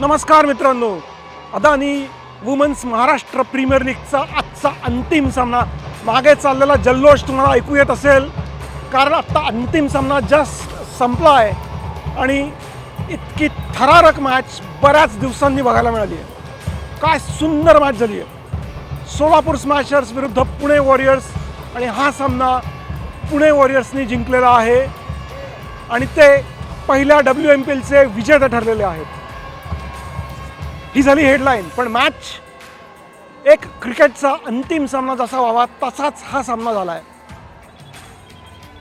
नमस्कार मित्रांनो. Adani women's Maharashtra premier लीगचा आजचा अंतिम सामना. मागे चाललेला जल्लोष तुम्हाला ऐकू येत असेल. कारण आत्ता अंतिम सामना जस्ट संपला आहे आणि इतकी थरारक मॅच बऱ्याच दिवसांनी बघायला मिळाली आहे काय सुंदर मॅच झाली आहे सोलापूर स्मॅशर्स विरुद्ध पुणे वॉरियर्स आणि हा सामना पुणे वॉरियर्सनी जिंकलेला आहे. आणि ते पहिल्या डब्ल्यू एम पी एलचे विजेते ठरलेले आहेत. ही झाली हेडलाईन पण मॅच एक क्रिकेटचा अंतिम सामना जसा व्हावा तसाच हा सामना झाला आहे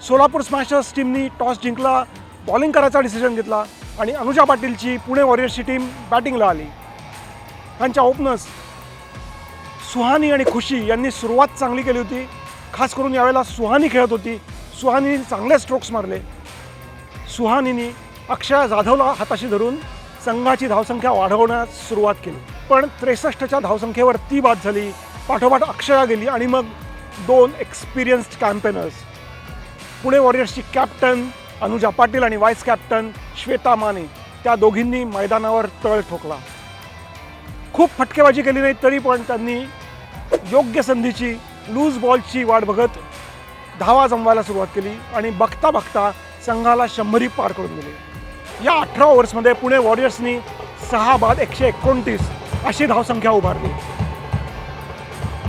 सोलापूर स्मॅशर्स टीमनी टॉस जिंकला बॉलिंग करायचा डिसिजन घेतला आणि अनुजा पाटीलची पुणे वॉरियर्सची टीम बॅटिंगला आली. त्यांच्या ओपनर्स सुहानी आणि खुशी यांनी सुरुवात चांगली केली होती. खास करून यावेळेला सुहानी खेळत होती. सुहानीने चांगले स्ट्रोक्स मारले. सुहानीनी अक्षय जाधवला हाताशी धरून संघाची धावसंख्या वाढवण्यास सुरुवात केली. पण त्रेसष्टच्या धावसंख्येवर ती बाद झाली. पाठोपाठ अक्षरा गेली आणि मग दोन एक्सपिरियन्स्ड कॅम्पेनर्स पुणे वॉरियर्सची कॅप्टन अनुजा पाटील आणि व्हाईस कॅप्टन श्वेता माने त्या दोघींनी मैदानावर तळ ठोकला. खूप फटकेबाजी केली नाही तरी पण त्यांनी योग्य संधीची लूज बॉलची वाट बघत धावा जमवायला सुरुवात केली आणि बघता बघता संघाला शंभरी पार करून दिली. या अठरा ओव्हर्समध्ये पुणे वॉरियर्सनी सहा बाद एकशे एकोणतीस अशी धावसंख्या उभारली.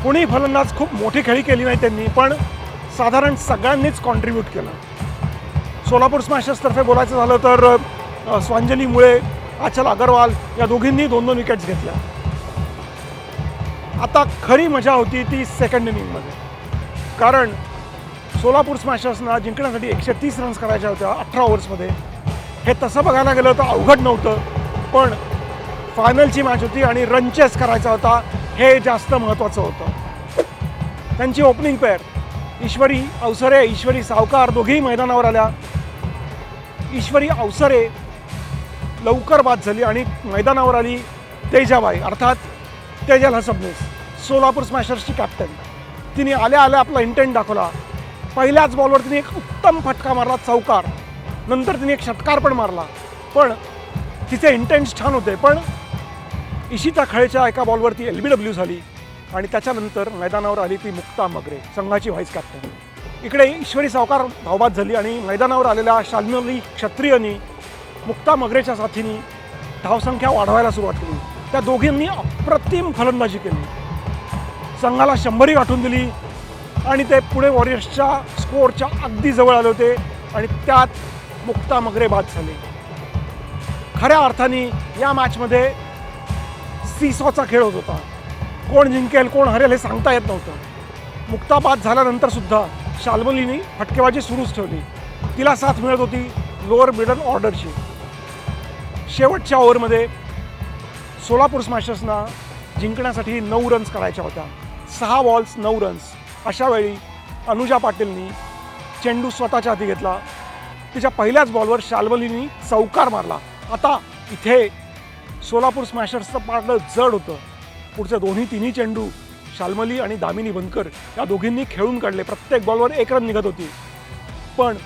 कुणी फलंदाज खूप मोठी खेळी केली नाही त्यांनी पण साधारण सगळ्यांनीच कॉन्ट्रीब्यूट केलं. सोलापूर स्मॅशर्सतर्फे बोलायचं झालं तर स्वांजली मुळे आचल अगरवाल या दोघींनी दोन दोन विकेट्स घेतल्या. आता खरी मजा होती ती सेकंड इनिंगमध्ये कारण सोलापूर स्मॅशर्सना जिंकण्यासाठी एकशे तीस रन्स करायच्या होत्या अठरा ओव्हर्समध्ये. हे तसं बघायला गेलं तर अवघड नव्हतं. पण फायनलची मॅच होती आणि रनचेस करायचा होता हे जास्त महत्त्वाचं होतं. त्यांची ओपनिंग पेअर ईश्वरी अवसरे ईश्वरी सावकार दोघेही मैदानावर आल्या. ईश्वरी अवसरे लवकर बाद झाली आणि मैदानावर आली तेजाबाई अर्थात तेजल हसबनेस सोलापूर स्मॅशर्सची कॅप्टन तिने आल्या आल्या आपला इंटेंट दाखवला. पहिल्याच बॉलवर तिने एक उत्तम फटका मारला चौकार. नंतर तिने एक षटकार पण मारला. पण तिचे इंटेन्स छान होते पण इशिता खळेच्या एका बॉलवरती एल बी डब्ल्यू झाली आणि त्याच्यानंतर मैदानावर आली ती मुक्ता मगरे संघाची व्हाईस कॅप्टन इकडे ईश्वरी सावकार धावबाद झाली आणि मैदानावर आलेल्या शाल्मली क्षत्रियनी मुक्ता मगरेच्या साथीने धावसंख्या वाढवायला सुरुवात केली. त्या दोघींनी अप्रतिम फलंदाजी केली. संघाला शंभरी गाठून दिली आणि ते पुणे वॉरियर्सच्या स्कोअरच्या अगदी जवळ आले होते आणि त्यात मुक्ता मगरे बाद झाले. खऱ्या अर्थाने या मॅचमध्ये सीसॉचा खेळ होत होता. कोण जिंकेल कोण हरेल हे सांगता येत नव्हतं. मुक्ता बाद झाल्यानंतर सुद्धा फटकेबाजी सुरूच ठेवली. तिला साथ मिळत होती लोअर मिडल ऑर्डरची शेवटच्या ओव्हरमध्ये सोलापूर स्मॅशर्सना जिंकण्यासाठी नऊ रन्स करायच्या होत्या. सहा बॉल्स नऊ रन्स अशावेळी अनुजा पाटीलनी चेंडू स्वतःच्या हाती घेतला. तिच्या पहिल्याच बॉलवर शाल्मलीनी चौकार मारला. आता इथे सोलापूर स्मॅशर्सचं पाडलं जड होतं. पुढचे दोन्ही तिन्ही चेंडू शाल्मली आणि दामिनी बनकर या दोघींनी खेळून काढले. प्रत्येक बॉलवर एक रन निघत होती. पण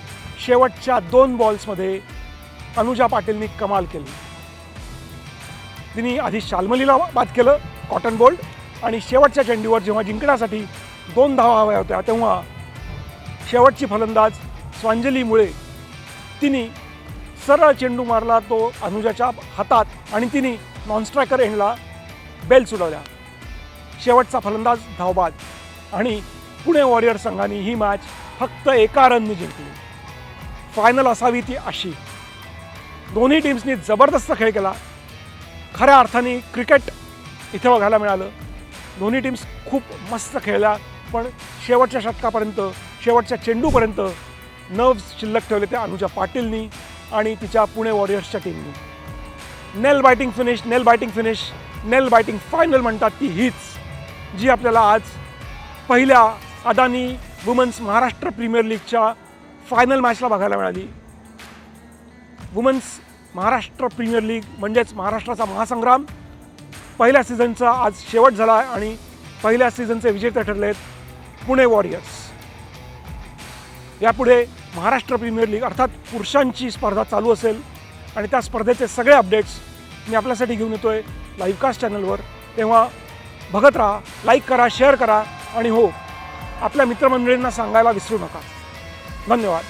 शेवटच्या दोन बॉल्समध्ये अनुजा पाटीलनी कमाल केली. तिने आधी शाल्मलीला बाद केलं कॉटन बोल्ड आणि शेवटच्या चेंडूवर जेव्हा जिंकण्यासाठी दोन धावा हव्या होत्या तेव्हा शेवटची फलंदाज स्वांजलीमुळे तिने सरळ चेंडू मारला तो अनुजाच्या हातात आणि तिने नॉनस्ट्रायकर एंडला बेल सुडवल्या शेवटचा फलंदाज धावबाद आणि पुणे वॉरियर संघाने ही मॅच फक्त एका रननी जिंकली. फायनल असावी ती अशी. दोन्ही टीम्सनी जबरदस्त खेळ केला. खऱ्या अर्थाने क्रिकेट इथे बघायला मिळालं. दोन्ही टीम्स खूप मस्त खेळल्या पण शेवटच्या षटकापर्यंत शेवटच्या चेंडूपर्यंत नर्व्स शिल्लक ठेवले त्या अनुजा पाटीलनी आणि तिच्या पुणे वॉरियर्सच्या टीमनी. Nail biting finish nail biting finish nail biting final म्हणतात ती हीच जी आपल्याला आज पहिल्या अदानी वुमन्स महाराष्ट्र प्रीमियर लीगच्या फायनल मॅचला बघायला मिळाली. वुमन्स महाराष्ट्र प्रीमियर लीग म्हणजेच महाराष्ट्राचा महासंग्राम पहिल्या सीझनचा आज शेवट झाला आहे आणि पहिल्या सीझनचे विजेते ठरले आहेत पुणे वॉरियर्स. यापुढे महाराष्ट्र प्रीमियर लीग अर्थात पुरुषांची स्पर्धा चालू असेल आणि त्या स्पर्धेचे सगळे अपडेट्स मी आपल्यासाठी घेऊन येतो आहे लाईव्हकास्ट चॅनलवर तेव्हा बघत राहा लाईक करा शेअर करा आणि हो आपल्या मित्रमंडळींना सांगायला विसरू नका. धन्यवाद.